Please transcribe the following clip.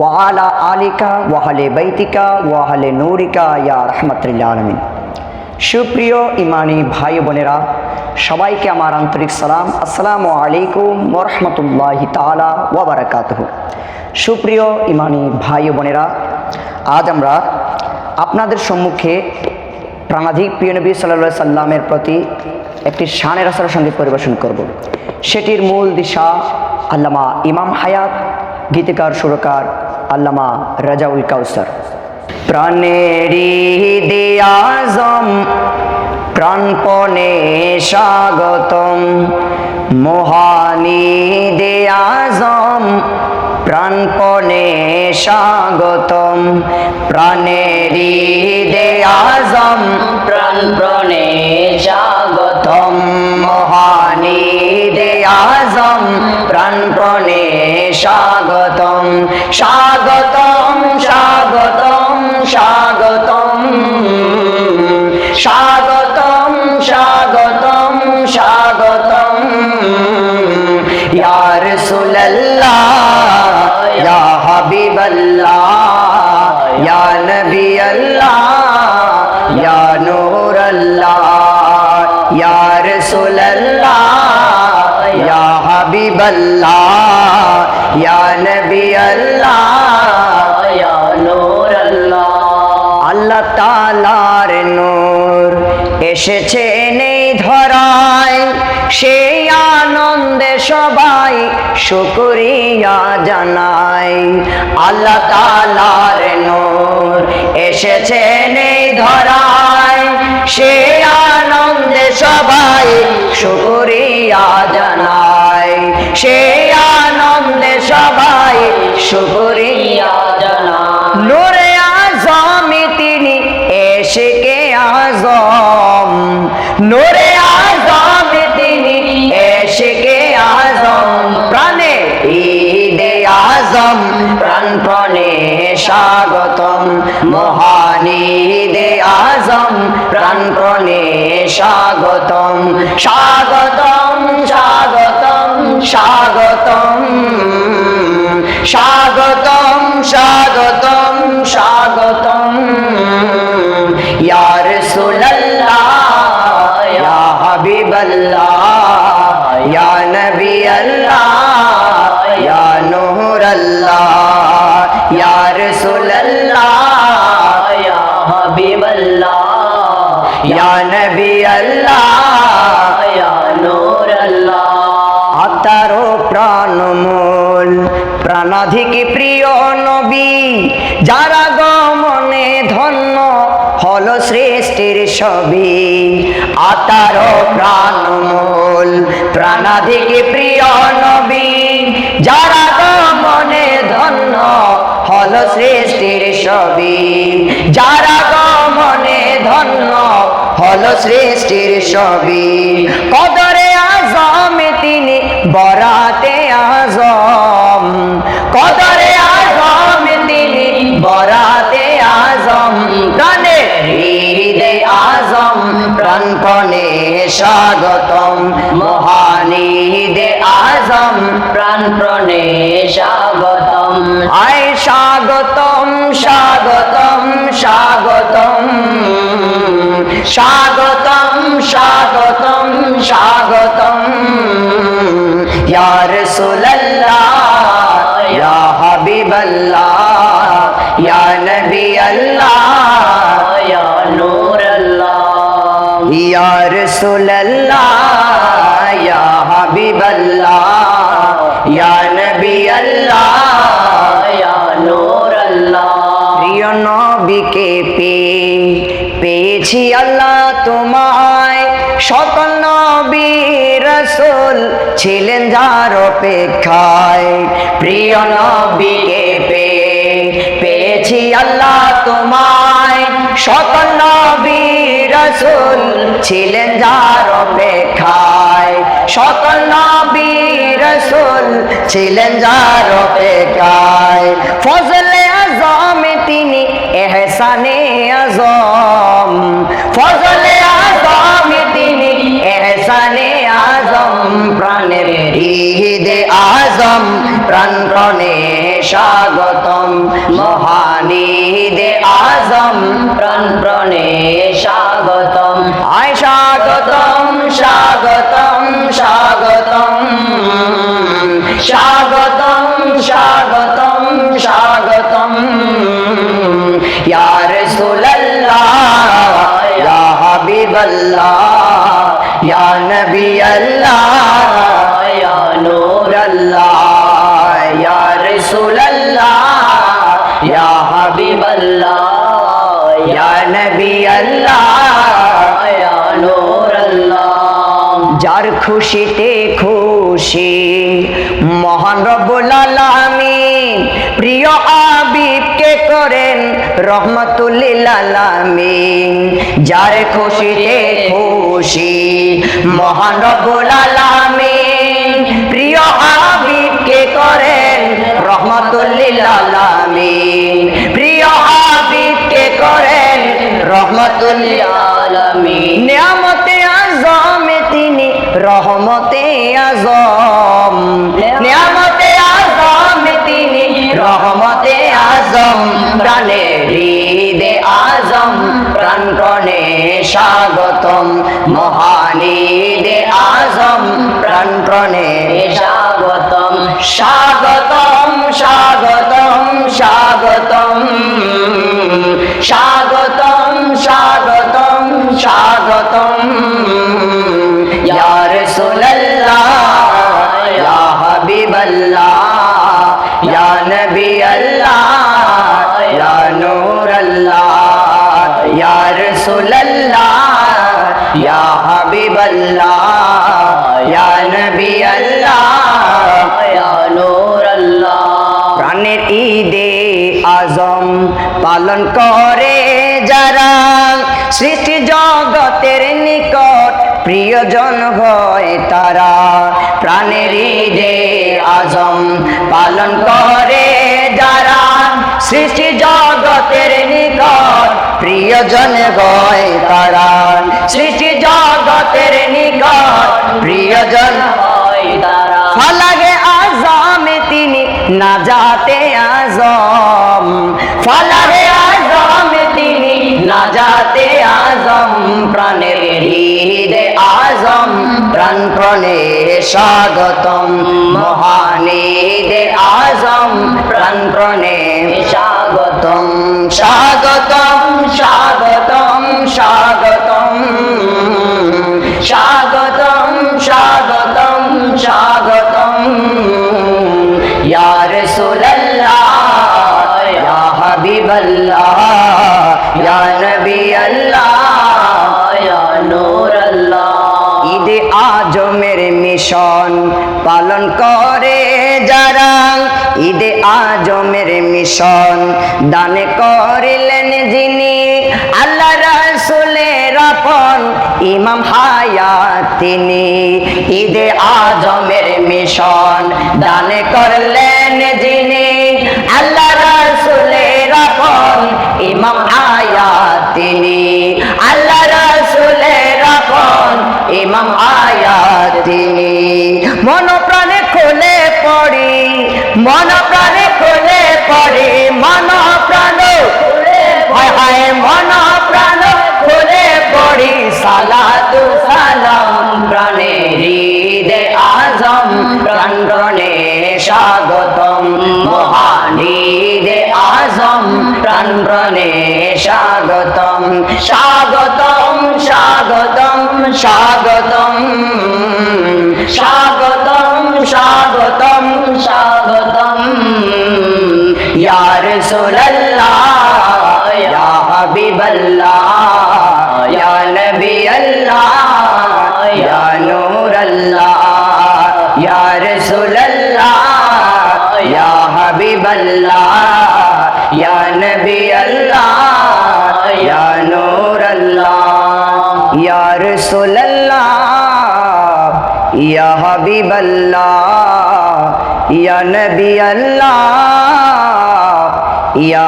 ওয়া আলা আলিকা ইয়া সুপ্রিয় ইমানি ভাই বোনেরা, সবাইকে আমার আন্তরিক সালাম। আসসালামু আলাইকুম ওয়া রাহমাতুল্লাহি তাআলা সুপ্রিয় ইমানি ভাই বোনেরা, আজ আমরা আপনাদের সম্মুখে প্রাণাধিক প্রিয় নবী সাল্লা সাল্লামের প্রতি একটি শানের আসার সংগীত পরিবেশন করব। সেটির মূল দিশা আল্লামা ইমাম হায়াত, গীতিকার, সুরকার আল্লামা রাজাউল কাউসার প্রাণেরি প্রাণপণে স্বাগতম মোহানি দেয়াজম প্রাণপণে স্বাগতম। প্রাণেরি দেয়াজম প্রাণপ্রণে স্বাগত তম মহানি দেয়াজম প্রাণপণে স্বাগতম। স্বাগতম স্বাগতম স্বাগতম। স্বাগতম স্বাগতম স্বাগতম। ইয়া রাসূলুল্লাহ। ইয়া হাবিবাল্লাহ, ইয়া নবী আল্লাহ ইয়া নূর আল্লাহ ইয়া ইয়া হাবিবাল্লাহ, ইয়া নবী আল্লাহ ইয়া নূর আল্লাহ আল্লাহ তালার নূর এসেছে সবাই শুকরিয়া জানাই। আল্লাহ তালার নূর এসেছে নেই ধরায়। সে আনন্দে সবাই শুকরিয়া জানাই। সে আনন্দে সবাই শুকরিয়া নবী আল্লাহ নূর আল্লাহ। প্রাণাধিক প্রিয় নবী, যারা গমনে ধন্য হল সৃষ্টির ছবি। আত্মারও প্রাণমূল, প্রাণাধিক প্রিয় নবী, যারা গমনে ধন্য হল সৃষ্টির ছবি। যারা গমনে ধন্য হল সৃষ্টির ছবি। কদরে আজম তিনি বরাতে আজম। কদরে আজম তিনি বরাতে আজম। প্রাণে হৃদে আজম প্রাণপণে স্বাগতম। মহানিদে আজম প্রাণপ্রণে স্বাগতম। আয় স্বাগতম স্বাগতম স্বাগতম। স্বাগতম স্বাগতম স্বাগতম। ইয়া রাসূলুল্লাহ ইয়া হাবিবাল্লাহ ইয়া নবী আল্লাহ ইয়া নূর আল্লাহ ইয়া রাসূলুল্লাহ। নবীকে পেয়ে, পেয়েছি আল্লাহ তোমায়। সকল নবী রসুল ছিলেন যার অপেক্ষায়। প্রিয় নবীকে পেয়ে, পেয়েছি আল্লাহ তোমায়। সকল নবী রসুল ছিলেন যার অপেক্ষায়। সকল নবী রসুল ছিলেন যার অপেক্ষায়। ফজলে এহসানে আজম, ফজলে আজম তিনি এহসানে আজম, প্রাণের ঈদে আজম প্রাণপণে স্বাগতম মহানিদে আজম প্রাণ প্রণে স্বাগতম আয় স্বাগতম স্বাগতম স্বাগতম স্বাগতম স্বাগতম স্বাগতম। ইয়া রাসূলুল্লাহ, ইয়া হাবিবাল্লাহ, ইয়া নবী আল্লাহ ইয়া নূর আল্লাহ ইয়া ইয়া হাবিবাল্লাহ, ইয়া নবী আল্লাহ ইয়া নূর আল্লাহ যার খুশিতে খুশি। মহান রব্বুল আলামিন, প্রিয় আবিবকে করেন রহমতুল্লিল আলামিন। যার খুশিতে খুশি, মহান রব্বুল আলামিন, প্রিয় আবিবকে করেন রহমতুল্লিল আলামিন। প্রিয় আবিবকে করেন রহমতুল্লিল আলামিন। নিয়ামতে আজমে তিনি, রহমতে আজম প্রাণে হৃদে আজম প্রাণপণে স্বাগতম। মহানিদে আজম প্রাণপণে পালন করে যারা সৃষ্টি জগতের নিকট প্রিয়জন হয় তারা প্রাণের ঈদে আজম পালন করে যারা সৃষ্টি জগতের নিকট প্রিয়জন হয় তারা সৃষ্টি জগতের নিকট প্রিয়জন হয় তারা। ফলাগে আজমে তিনি না যাতে আজম। ফলাগে তিনি না যাতে আজম প্রাণের হৃদে আজম প্রাণ প্রণে স্বাগতম মহানিদে আজম প্রাণ প্রণে স্বাগতম। স্বাগতম স্বাগতম স্বাগতম। স্বাগতম স্বাগতম স্বাগতম। পালন করে যারা ঈদে আজমের মিশন দানে করিলেন যিনি আল্লাহ রাসুলের আপন ইমাম হায়াত তিনি। ঈদে আজমের মিশন দানে করলেন যিনি আল্লাহ রাসুলের আপন ইমাম হায়াত তিনি। আল্লাহ রাসুলের আপন ইমাম আয়াত তিনি। মন প্রাণে খুলে পড়ি, মন প্রাণ হায় হায়, মন প্রাণ খুলে পড়ি, সালাতু সালাম প্রাণে হৃদে আজম প্রাণ স্বাগতম। মহানিদে আজম প্রাণ স্বাগতম। স্বাগতম স্বাগতম স্বাগতম। স্বাগতম স্বাগতম স্বাগতম। রাসূলুল্লাহ, ইয়া হাবিবাল্লাহ, ইয়া নবী আল্লাহ ইয়া নূর আল্লাহ ইয়া রাসূলুল্লাহ, ইয়া হাবিবাল্লাহ, ইয়া নবী আল্লাহ ইয়া নূর আল্লাহ ইয়া রাসূলুল্লাহ, ইয়া হাবিবাল্লাহ, ইয়া নবী আল্লাহ ইয়া